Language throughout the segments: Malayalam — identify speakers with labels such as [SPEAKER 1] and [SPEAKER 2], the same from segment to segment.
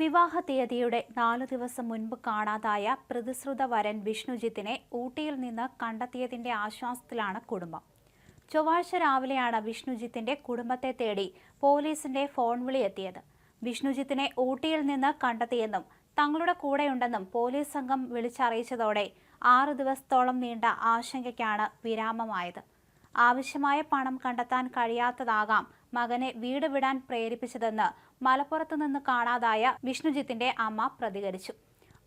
[SPEAKER 1] വിവാഹ തീയതിയുടെ നാലു ദിവസം മുൻപ് കാണാതായ പ്രതിശ്രുത വരൻ വിഷ്ണുജിത്തിനെ ഊട്ടിയിൽ നിന്ന് കണ്ടെത്തിയതിന്റെ ആശ്വാസത്തിലാണ് കുടുംബം. ചൊവ്വാഴ്ച രാവിലെയാണ് വിഷ്ണുജിത്തിന്റെ കുടുംബത്തെ തേടി പോലീസിന്റെ ഫോൺ വിളി എത്തിയത്. വിഷ്ണുജിത്തിനെ ഊട്ടിയിൽ നിന്ന് കണ്ടെത്തിയെന്നും തങ്ങളുടെ കൂടെയുണ്ടെന്നും പോലീസ് സംഘം വിളിച്ചറിയിച്ചതോടെ ആറു ദിവസത്തോളം നീണ്ട ആശങ്കയ്ക്കാണ് വിരാമമായത്. ആവശ്യമായ പണം കണ്ടെത്താൻ കഴിയാത്തതാകാം മകനെ വീട് വിടാൻ പ്രേരിപ്പിച്ചതെന്ന് മലപ്പുറത്തു നിന്ന് കാണാതായ വിഷ്ണുജിത്തിന്റെ അമ്മ പ്രതികരിച്ചു.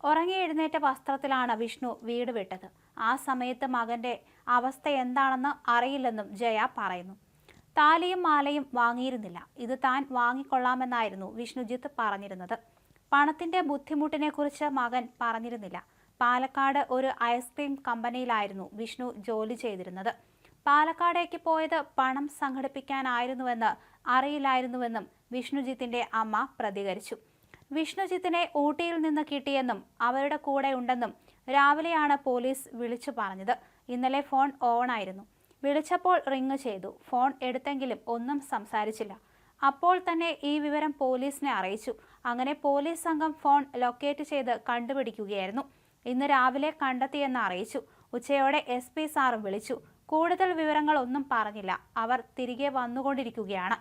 [SPEAKER 1] ഉറങ്ങി എഴുന്നേറ്റ വസ്ത്രത്തിലാണ് വിഷ്ണു വീട് വിട്ടത്. ആ സമയത്ത് മകന്റെ അവസ്ഥ എന്താണെന്ന് അറിയില്ലെന്നും ജയ പറയുന്നു. താലിയും മാലയും വാങ്ങിയിരുന്നില്ല. ഇത് താൻ വാങ്ങിക്കൊള്ളാമെന്നായിരുന്നു വിഷ്ണുജിത്ത് പറഞ്ഞിരുന്നത്. പണത്തിന്റെ ബുദ്ധിമുട്ടിനെക്കുറിച്ച് മകൻ പറഞ്ഞിരുന്നില്ല. പാലക്കാട് ഒരു ഐസ്ക്രീം കമ്പനിയിലായിരുന്നു വിഷ്ണു ജോലി ചെയ്തിരുന്നത്. പാലക്കാടേക്ക് പോയത് പണം സംഘടിപ്പിക്കാനായിരുന്നുവെന്ന് അറിയില്ലായിരുന്നുവെന്നും വിഷ്ണുജിത്തിന്റെ അമ്മ പ്രതികരിച്ചു. വിഷ്ണുജിത്തിനെ ഊട്ടിയിൽ നിന്ന് കിട്ടിയെന്നും അവരുടെ കൂടെ ഉണ്ടെന്നും രാവിലെയാണ് പോലീസ് വിളിച്ചു പറഞ്ഞത്. ഇന്നലെ ഫോൺ ഓൺ ആയിരുന്നു വിളിച്ചപ്പോൾ റിങ് ചെയ്തു. ഫോൺ എടുത്തെങ്കിലും ഒന്നും സംസാരിച്ചില്ല. അപ്പോൾ തന്നെ ഈ വിവരം പോലീസിനെ അറിയിച്ചു. അങ്ങനെ പോലീസ് സംഘം ഫോൺ ലൊക്കേറ്റ് ചെയ്ത് കണ്ടുപിടിക്കുകയായിരുന്നു. ഇന്ന് രാവിലെ കണ്ടെത്തിയെന്ന് അറിയിച്ചു. ഉച്ചയോടെ എസ് പി സാറും വിളിച്ചു. കൂടുതൽ വിവരങ്ങളൊന്നും പറഞ്ഞില്ല. അവർ തിരികെ വന്നുകൊണ്ടിരിക്കുകയാണ്.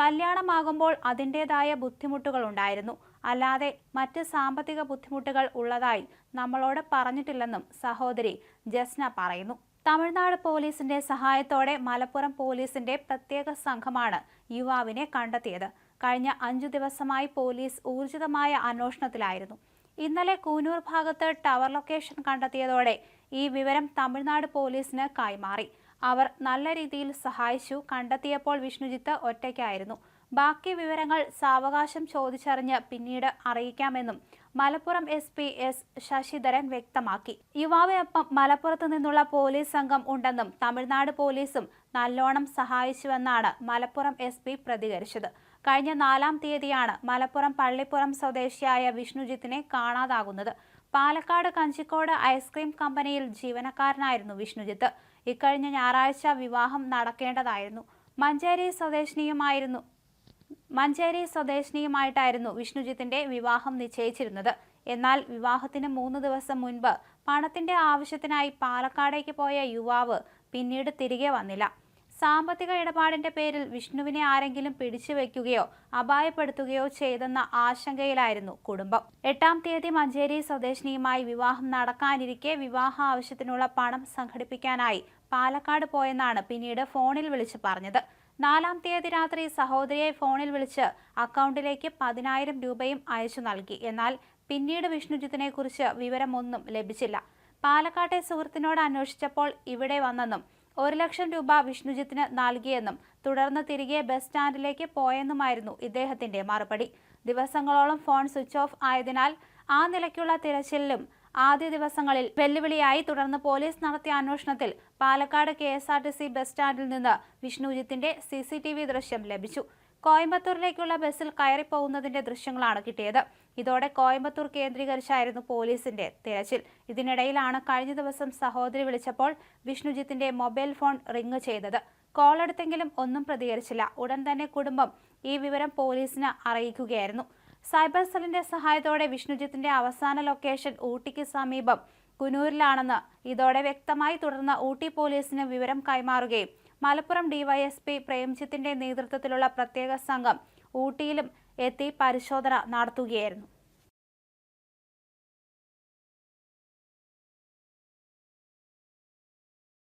[SPEAKER 1] കല്യാണമാകുമ്പോൾ അതിന്റെതായ ബുദ്ധിമുട്ടുകൾ ഉണ്ടായിരുന്നു. അല്ലാതെ മറ്റ് സാമ്പത്തിക ബുദ്ധിമുട്ടുകൾ ഉള്ളതായി നമ്മളോട് പറഞ്ഞിട്ടില്ലെന്നും സഹോദരി ജസ്ന പറയുന്നു. തമിഴ്നാട് പോലീസിന്റെ സഹായത്തോടെ മലപ്പുറം പോലീസിന്റെ പ്രത്യേക സംഘമാണ് യുവാവിനെ കണ്ടെത്തിയത്. കഴിഞ്ഞ അഞ്ചു ദിവസമായി പോലീസ് ഊർജിതമായ അന്വേഷണത്തിലായിരുന്നു. ഇന്നലെ കൂനൂർ ഭാഗത്ത് ടവർ ലൊക്കേഷൻ കണ്ടെത്തിയതോടെ ഈ വിവരം തമിഴ്നാട് പോലീസിന് കൈമാറി. അവർ നല്ല രീതിയിൽ സഹായിച്ചു. കണ്ടെത്തിയപ്പോൾ വിഷ്ണുജിത്ത് ഒറ്റയ്ക്കായിരുന്നു. ബാക്കി വിവരങ്ങൾ സാവകാശം ചോദിച്ചറിഞ്ഞ് പിന്നീട് അറിയിക്കാമെന്നും Malappuram S P S Sasidharan വ്യക്തമാക്കി. യുവാവിനൊപ്പം മലപ്പുറത്ത് നിന്നുള്ള പോലീസ് സംഘം ഉണ്ടെന്നും തമിഴ്നാട് പോലീസും നല്ലോണം സഹായിച്ചുവെന്നാണ് മലപ്പുറം എസ് പി പ്രതികരിച്ചത്. കഴിഞ്ഞ നാലാം തീയതിയാണ് മലപ്പുറം പള്ളിപ്പുറം സ്വദേശിയായ വിഷ്ണുജിത്തിനെ കാണാതാകുന്നത്. പാലക്കാട് കഞ്ചിക്കോട് ഐസ്ക്രീം കമ്പനിയിൽ ജീവനക്കാരനായിരുന്നു വിഷ്ണുജിത്ത്. ഇക്കഴിഞ്ഞ ഞായറാഴ്ച വിവാഹം നടക്കേണ്ടതായിരുന്നു. മഞ്ചേരി സ്വദേശിനിയുമായിരുന്നു മഞ്ചേരി സ്വദേശിനിയുമായിട്ടായിരുന്നു വിഷ്ണുജിത്തിന്റെ വിവാഹം നിശ്ചയിച്ചിരുന്നത്. എന്നാൽ വിവാഹത്തിന് മൂന്ന് ദിവസം മുൻപ് പണത്തിന്റെ ആവശ്യത്തിനായി പാലക്കാടേക്ക് പോയ യുവാവ് പിന്നീട് തിരികെ വന്നില്ല. സാമ്പത്തിക ഇടപാടിന്റെ പേരിൽ വിഷ്ണുവിനെ ആരെങ്കിലും പിടിച്ചു വെക്കുകയോ അപായപ്പെടുത്തുകയോ ചെയ്തെന്ന ആശങ്കയിലായിരുന്നു കുടുംബം. എട്ടാം തീയതി മഞ്ചേരി സ്വദേശിനിയുമായി വിവാഹം നടക്കാനിരിക്കെ വിവാഹ ആവശ്യത്തിനുള്ള പണം സംഘടിപ്പിക്കാനായി പാലക്കാട് പോയെന്നാണ് പിന്നീട് ഫോണിൽ വിളിച്ച് പറഞ്ഞത്. നാലാം തീയതി രാത്രി സഹോദരിയെ ഫോണിൽ വിളിച്ച് അക്കൗണ്ടിലേക്ക് പതിനായിരം രൂപയും അയച്ചു നൽകി. എന്നാൽ പിന്നീട് വിഷ്ണുജിത്തിനെ കുറിച്ച് വിവരമൊന്നും ലഭിച്ചില്ല. പാലക്കാട്ടെ സുഹൃത്തിനോട് അന്വേഷിച്ചപ്പോൾ ഇവിടെ വന്നെന്നും ഒരു ലക്ഷം രൂപ വിഷ്ണുജിത്തിന് നൽകിയെന്നും തുടർന്ന് തിരികെ ബസ് സ്റ്റാൻഡിലേക്ക് പോയെന്നുമായിരുന്നു ഇദ്ദേഹത്തിന്റെ മറുപടി. ദിവസങ്ങളോളം ഫോൺ സ്വിച്ച് ഓഫ് ആയതിനാൽ ആ നിലയ്ക്കുള്ള തിരച്ചിലും ആദ്യ ദിവസങ്ങളിൽ വെല്ലുവിളിയായി തുടർന്ന് പോലീസ് നടത്തിയ അന്വേഷണത്തിൽ പാലക്കാട് കെ ബസ് സ്റ്റാൻഡിൽ നിന്ന് വിഷ്ണുജിത്തിന്റെ സി ദൃശ്യം ലഭിച്ചു. കോയമ്പത്തൂരിലേക്കുള്ള ബസ്സിൽ കയറിപ്പോകുന്നതിന്റെ ദൃശ്യങ്ങളാണ് കിട്ടിയത്. ഇതോടെ കോയമ്പത്തൂർ കേന്ദ്രീകരിച്ചായിരുന്നു പോലീസിന്റെ തിരച്ചിൽ. ഇതിനിടയിലാണ് കഴിഞ്ഞ ദിവസം സഹോദരി വിളിച്ചപ്പോൾ വിഷ്ണുജിത്തിന്റെ മൊബൈൽ ഫോൺ റിങ് ചെയ്തത്. കോൾ എടുത്തെങ്കിലും ഒന്നും പ്രതികരിച്ചില്ല. ഉടൻ തന്നെ കുടുംബം ഈ വിവരം പോലീസിന് അറിയിക്കുകയായിരുന്നു. സൈബർ സെല്ലിന്റെ സഹായത്തോടെ വിഷ്ണുജിത്തിന്റെ അവസാന ലൊക്കേഷൻ ഊട്ടിക്ക് സമീപം കുനൂരിലാണെന്ന് ഇതോടെ വ്യക്തമായി തുടർന്ന് ഊട്ടി പോലീസിന് വിവരം കൈമാറുകയും മലപ്പുറം ഡിവൈഎസ്പി പ്രേംജിത്തിന്റെ നേതൃത്വത്തിലുള്ള പ്രത്യേക സംഘം ഊട്ടിയിലും എത്തി പരിശോധന നടത്തുകയായിരുന്നു.